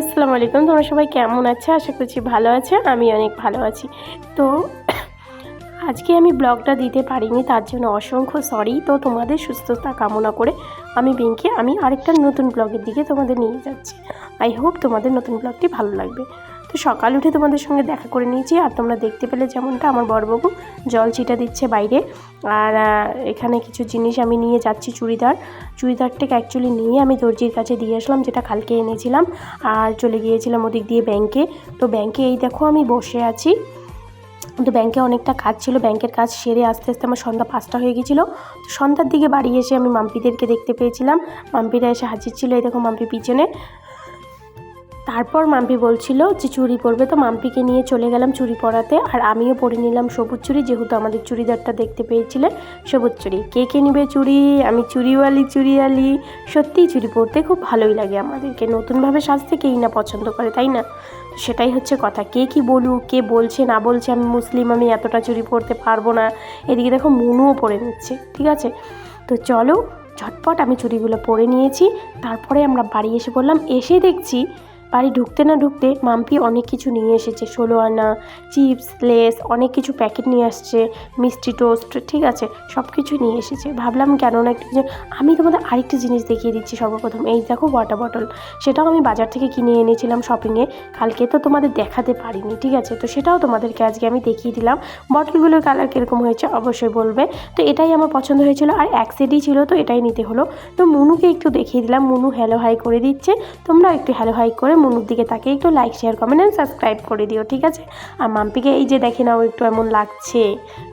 আসসালামু আলাইকুম। তোমরা সবাই কেমন আছে? আশা করছি ভালো আছে। আমি অনেক ভালো আছি। তো আজকে আমি ব্লগটা দিতে পারিনি, তার জন্য অসংখ্য সরি তো তোমাদের সুস্থতা কামনা করে আমি বিঙ্কি আমি আরেকটা নতুন ব্লগের দিকে তোমাদের নিয়ে যাচ্ছি। আই হোপ তোমাদের নতুন ব্লগটি ভালো লাগবে। তো সকাল উঠে তোমাদের সঙ্গে দেখা করে নিয়েছি, আর তোমরা দেখতে পেলে যেমনটা আমার বড়বাবু জল ছিটা দিচ্ছে বাইরে। আর এখানে কিছু জিনিস আমি নিয়ে যাচ্ছি চুড়িদার। চুড়িদারটাকে অ্যাকচুয়ালি নিয়ে আমি দর্জির কাছে দিয়ে আসলাম, যেটা কালকে এনেছিলাম। আর চলে গিয়েছিলাম ওদিক দিয়ে ব্যাংকে। তো ব্যাংকে এই দেখো আমি বসে আছি। তো ব্যাংকে অনেকটা কাজ ছিল, ব্যাংকের কাজ সেরে আস্তে আস্তে আমার সন্ধ্যা পাঁচটা হয়ে গেছিল তো সন্ধ্যার দিকে বাড়ি এসে আমি মাম্পিদেরকে দেখতে পেয়েছিলাম। মাম্পিরা এসে হাজির ছিল, এই দেখো মাম্পি পিছনে। তারপর মাম্পি বলছিল যে চুরি পরবে, তো মাম্পিকে নিয়ে চলে গেলাম চুড়ি পরাতে। আর আমিও পরে নিলাম সবুজ চুড়ি যেহেতু আমাদের চুড়িদারটা দেখতে পেয়েছিলে, সবুজ চুড়ি কে কে নিবে চুড়ি? আমি চুড়িওয়ালি চুড়িওয়ালি সত্যিই চুড়ি পরতে খুব ভালোই লাগে আমাদেরকে। নতুনভাবে সাজতে কেই না পছন্দ করে, তাই না? সেটাই হচ্ছে কথা। কে কি বলুক, কে বলছে, না বলছে, আমি মুসলিম, আমি এতটা চুরি পরতে পারব না। এদিকে দেখো মনুও পরে নিচ্ছে, ঠিক আছে? তো চলো, ঝটপট আমি চুড়িগুলো পরে নিয়েছি। তারপরে আমরা বাড়ি এসে বললাম এসে দেখছি বাড়ি ঢুকতে না ঢুকতে মাম্পি অনেক কিছু নিয়ে এসেছে, ষোলো আনা, চিপস, লেস, অনেক কিছু প্যাকেট নিয়ে আসছে, মিষ্টি টোস্ট, ঠিক আছে সব কিছু নিয়ে এসেছে। ভাবলাম কেন না একটু যে আমি তোমাদের আরেকটি জিনিস দেখিয়ে দিচ্ছি সর্বপ্রথম। এই দেখো ওয়াটার বটল সেটাও আমি বাজার থেকে কিনে এনেছিলাম শপিংয়ে কালকে তো তোমাদের দেখাতে পারিনি, ঠিক আছে, তো সেটাও তোমাদেরকে আজকে আমি দেখিয়ে দিলাম। বটলগুলোর কালার কীরকম হয়েছে অবশ্যই বলবে। তো এটাই আমার পছন্দ হয়েছিল, আর এক সেটই ছিল তো এটাই নিতে হলো। তো মুনুকে একটু দেখিয়ে দিলাম, মুনু হ্যালো হাই করে দিচ্ছে তোমরা একটু হ্যালো হাই করে মুনুর দিকে তাকে একটু like share comment and subscribe করে দিও, ঠিক আছে? আর মাম্পিকে এই যে দেখে নাও, একটু এমন লাগছে,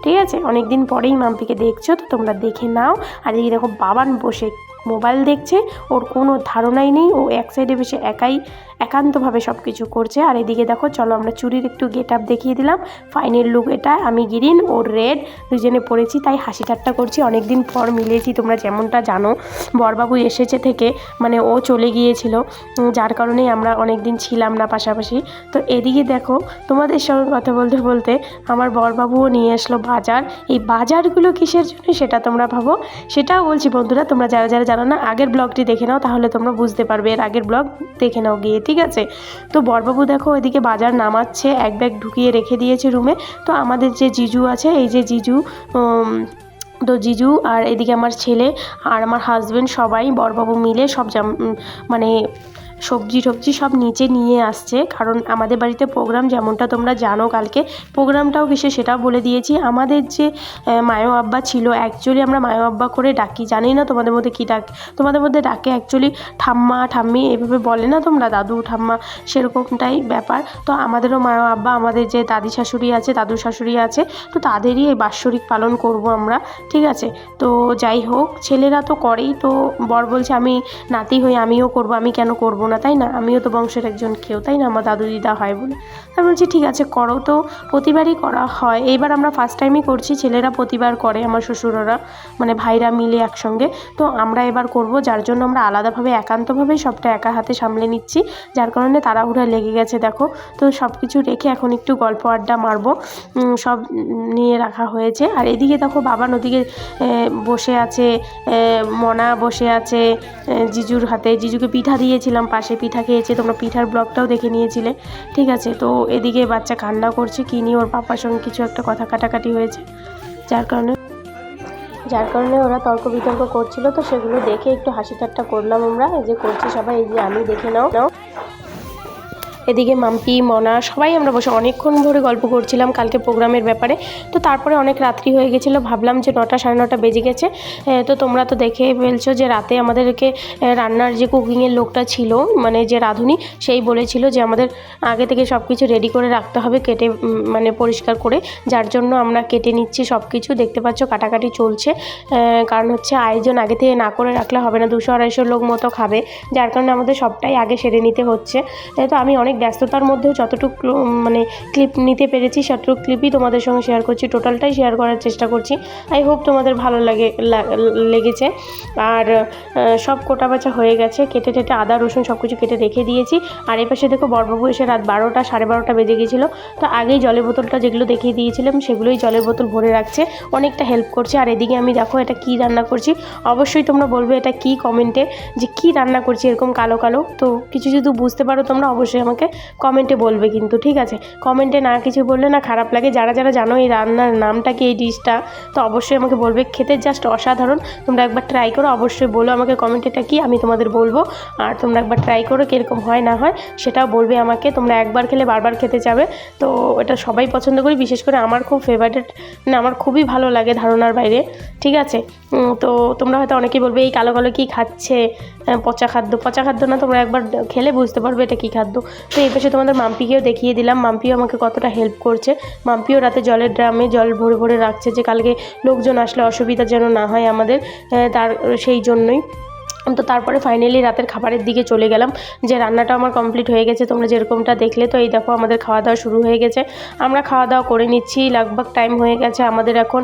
ঠিক আছে? অনেকদিন পরেই মাম্পিকে দেখছ, তো তোমরা দেখে নাও। আর এই দেখো, বাবান বসে মোবাইল দেখছে, ওর কোনো ধারণাই নেই, ও এক সাইডে বসে একাই, একান্তভাবে সব কিছু করছে। আর এদিকে দেখো, চলো আমরা চুরির একটু গেট আপ দেখিয়ে দিলাম। ফাইনাল লুক এটা আমি গ্রিন ও রেড দুজনে পরেছি তাই হাসি ঠাট্টা করছি। অনেক দিন পর মিলেছি, তোমরা যেমনটা জানো। বরবাবু এসেছে থেকে মানে ও চলে গিয়েছিল যার কারণেই আমরা অনেক দিন ছিলাম না পাশাপাশি। তো এদিকে দেখো, তোমাদের সঙ্গে কথা বলতে বলতে আমার বরবাবুও নিয়ে আসলো বাজার। এই বাজারগুলো কিসের জন্য সেটা তোমরা ভাবো? সেটাও বলছি বন্ধুরা, তোমরা যারা যারা জানো না, আগের ব্লগটি দেখে নাও তাহলে তোমরা বুঝতে পারবে, এর আগের ব্লগ দেখে নাও গিয়ে, ঠিক আছে? তো বরবাবু দেখো এদিকে বাজার নামাচ্ছে, এক ব্যাগ ঢুকিয়ে রেখে দিয়েছে রুমে তো আমাদের যে জিজু আছে, এই যে জিজু তো জিজু আর এদিকে আমার ছেলে আর আমার হাজব্যান্ড সবাই বরবাবু মিলে সব মানে সবজি টবজি সব নিচে নিয়ে আসছে, কারণ আমাদের বাড়িতে প্রোগ্রাম যেমনটা তোমরা জানো কালকে প্রোগ্রামটাও কিসে সেটাও বলে দিয়েছি। আমাদের যে মায়ো আব্বা ছিল অ্যাকচুয়ালি আমরা মায়ো আব্বা করে ডাকি জানি না তোমাদের মধ্যে কী ডাক, তোমাদের মধ্যে ডাকে অ্যাকচুয়ালি ঠাম্মা, ঠাম্মি, এভাবে বলে না তোমরা, দাদু, ঠাম্মা, সেরকমটাই ব্যাপার। তো আমাদেরও মায়ো আব্বা, আমাদের যে দাদি শাশুড়ি আছে, দাদু শাশুড়ি আছে, তো তাদেরই এই বাৎসরিক পালন করব আমরা, ঠিক আছে? তো যাই হোক, ছেলেরা তো করেই, তো বর বলছে আমি নাতি হয়ে আমিও করব, আমি কেন করব না, তাই না? আমিও তো বংশের একজন কেউ, তাই না? আমার দাদু দিদা হয় বলে। আমি বলছি, ঠিক আছে, করো তো। প্রতিবারই করা হয়। এইবার আমরা ফার্স্ট টাইমই করছি, ছেলেরা প্রতিবার করে, আমার শ্বশুররা মানে ভাইরা মিলে একসঙ্গে। তো আমরা এবার করব, যার জন্য আমরা আলাদাভাবে, একান্তভাবেই সবটা একা হাতে সামলে নিচ্ছি। যার কারণে তাড়াহুড়া লেগে গেছে, দেখো। তো সব কিছু রেখে এখন একটু গল্প আড্ডা মারবো। সব নিয়ে রাখা হয়েছে। আর এদিকে দেখো, বাবা নদীকে বসে আছে মনা বসে আছে জিজুর হাতে। জিজুকে পিঠা দিয়েছিলাম পাশে পিঠা খেয়েছে, তোমরা পিঠার ব্লগটাও দেখে নিয়েছিলে। ঠিক আছে, তো এদিকে বাচ্চা কান্না করছে, কি নিয়ে ওর পাপার সঙ্গে কিছু একটা কথা কাটাকাটি হয়েছে। যার কারণে যার কারণে ওরা তর্ক বিতর্ক করছিল, তো সেগুলো দেখে একটু হাসি ঠাট্টা করলাম আমরা। এই যে করছি সবাই, এই যে আমি দেখে নাও। নাও এদিকে মাম্পি, মনা, সবাই আমরা বসে অনেকক্ষণ ধরে গল্প করছিলাম কালকে প্রোগ্রামের ব্যাপারে। তো তারপরে অনেক রাত্রি হয়ে গেছিল, ভাবলাম যে নটা সাড়ে নটা বেজে গেছে। তো তোমরা তো দেখে ফেলছো যে রাতে আমাদেরকে রান্নার যে কুকিংয়ের লোকটা ছিল মানে যে রাঁধুনি, সেই বলেছিল যে আমাদের আগে থেকে সব কিছু রেডি করে রাখতে হবে, কেটে মানে পরিষ্কার করে। যার জন্য আমরা কেটে নিচ্ছি সব কিছু দেখতে পাচ্ছ কাটাকাটি চলছে। কারণ হচ্ছে আয়োজন আগে থেকে না করে রাখলে হবে না, দুশো আড়াইশো লোক মতো খাবে। যার কারণে আমাদের সবটাই আগে সেরে নিতে হচ্ছে। তো আমি অনেক ব্যস্ততার মধ্যেও যতটুকু মানে ক্লিপ নিতে পেরেছি সেটুকু ক্লিপই তোমাদের সঙ্গে শেয়ার করছি। টোটালটাই শেয়ার করার চেষ্টা করছি। আই হোপ তোমাদের ভালো লাগে লেগেছে। আর সব কোটা বাছা হয়ে গেছে। কেটে টেটে আদা, রসুন সব কিছু কেটে রেখে দিয়েছি। আর এই পাশে দেখো বড়বাবু এসে রাত বারোটা, সাড়ে বারোটা বেজে গেছিল। তো আগেই জলের বোতলটা যেগুলো দেখিয়ে দিয়েছিলাম, সেগুলোই জলের বোতল ভরে রাখছে। অনেকটা হেল্প করছে। আর এদিকে আমি দেখো এটা কি রান্না করছি। অবশ্যই তোমরা বলবে এটা কি কমেন্টে যে কি রান্না করছি এরকম কালো কালো। তো কিছু যদি বুঝতে পারো তোমরা অবশ্যই আমাকে কমেন্টে বলবে কিন্তু, ঠিক আছে? কমেন্টে না কিছু বললে না খারাপ লাগে। যারা যারা জানো এই রান্নার নামটা কি, এই ডিশটা, তো অবশ্যই আমাকে বলবে। খেতে জাস্ট অসাধারণ। তোমরা একবার ট্রাই করো। অবশ্যই বলো আমাকে কমেন্টে এটা কি, আমি তোমাদের বলব। আর তোমরা একবার ট্রাই করো কীরকম হয়, না হয়, সেটাও বলবে আমাকে। তোমরা একবার খেলে বারবার খেতে যাবে। তো এটা সবাই পছন্দ করি, বিশেষ করে আমার খুব ফেভারিট মানে আমার খুবই ভালো লাগে ধারণার বাইরে, ঠিক আছে? তো তোমরা হয়তো অনেকেই বলবে, এই কালো কালো কী খাচ্ছে? পচা খাদ্য। পচা খাদ্য না, তোমরা একবার খেলে বুঝতে পারবে এটা কী খাদ্য। তো এই পাশে তোমাদের মাম্পিকেও দেখিয়ে দিলাম। মাম্পিও আমাকে কতটা হেল্প করছে। মাম্পিও রাতে জলের ড্রামে জল ভরে ভরে রাখছে যে কালকে লোকজন আসলে অসুবিধা যেন না হয় আমাদের তার, সেই জন্যই। তো তারপরে ফাইনালি রাতের খাবারের দিকে চলে গেলাম। যে রান্নাটা আমার কমপ্লিট হয়ে গেছে, তোমরা যেরকমটা দেখলে তো, এই দেখো আমাদের খাওয়া দাওয়া শুরু হয়ে গেছে। আমরা খাওয়া দাওয়া করে নিচ্ছি, লাগভাগ টাইম হয়ে গেছে। আমাদের এখন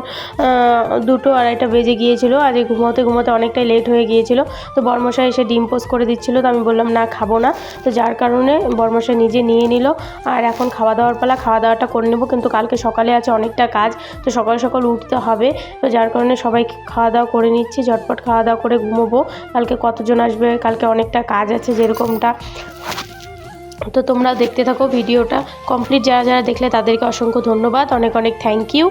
দুটো আড়াইটা বেজে গিয়েছিল। আজ ঘুমোতে ঘুমোতে অনেকটাই লেট হয়ে গিয়েছিল। তো বর্মশাই এসে ডিম পোস্ট করে দিচ্ছিল। তো আমি বললাম, না, খাব না। তো যার কারণে বর্মশাই নিজে নিয়ে নিল। আর এখন খাওয়া দাওয়ার পালা খাওয়া দাওয়াটা করে নেব। কিন্তু কালকে সকালে আছে অনেকটা কাজ। তো সকাল সকাল উঠতে হবে। তো যার কারণে সবাই খাওয়া দাওয়া করে নিচ্ছি। ঝটপট খাওয়া দাওয়া করে ঘুমোবো। কালকে কতজন আসবে কালকে অনেকটা কাজ আছে যেরকমটা। তো তোমরা দেখতে থাকো ভিডিওটা। কমপ্লিট যারা যারা দেখলে তাদেরকে অসংখ্য ধন্যবাদ। অনেক অনেক থ্যাংক ইউ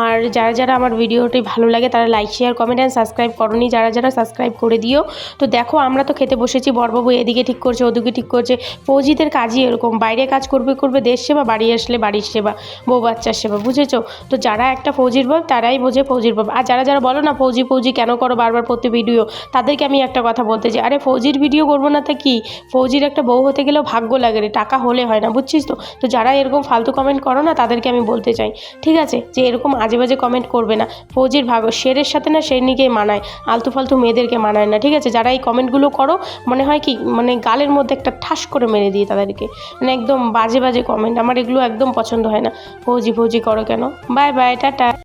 আর যারা যারা আমার ভিডিওটি ভালো লাগে তারা like share comment and subscribe করনি। যারা যারা সাবস্ক্রাইব করে দিও। তো দেখো আমরা তো খেতে বসেছি, বরবাবু এদিকে ঠিক করছে, ওদিকে ঠিক করছে। ফৌজিদের কাজই এরকম। বাইরে কাজ করবে করবে দেশ সেবা, বাড়ি আসলে বাড়ির সেবা, বউ বাচ্চার সেবা, বুঝেছ? তো যারা একটা ফৌজির বাপ তারাই বোঝে ফৌজির বাপ আর যারা যারা বলো না ফৌজি ফৌজি কেন করো বারবার প্রতি ভিডিও তাদেরকে আমি একটা কথা বলতে চাই। আরে ফৌজির ভিডিও করব না তা কি? ফৌজির একটা বউ হতে গেলেও ভাগ্য লাগে রে, টাকা হলে হয় না, বুঝছিস তো? তো যারা এরকম ফালতু কমেন্ট করো না তাদেরকে আমি বলতে চাই, ঠিক আছে? যে এরকম আজে বাজে কমেন্ট করবে না। ফৌজির ভাগ শেরের সাথে না শেরনিকেই মানায়, আলতু ফালতু মেয়েদেরকে মানায় না, ঠিক আছে? যারা এই কমেন্টগুলো করো, মনে হয় কি মানে গালের মধ্যে একটা ঠাস করে মেরে দিয়ে তাদেরকে। মানে একদম বাজে বাজে কমেন্ট আমার এগুলো একদম পছন্দ হয় না। ফৌজি ফৌজি করো কেন? Bye bye tata.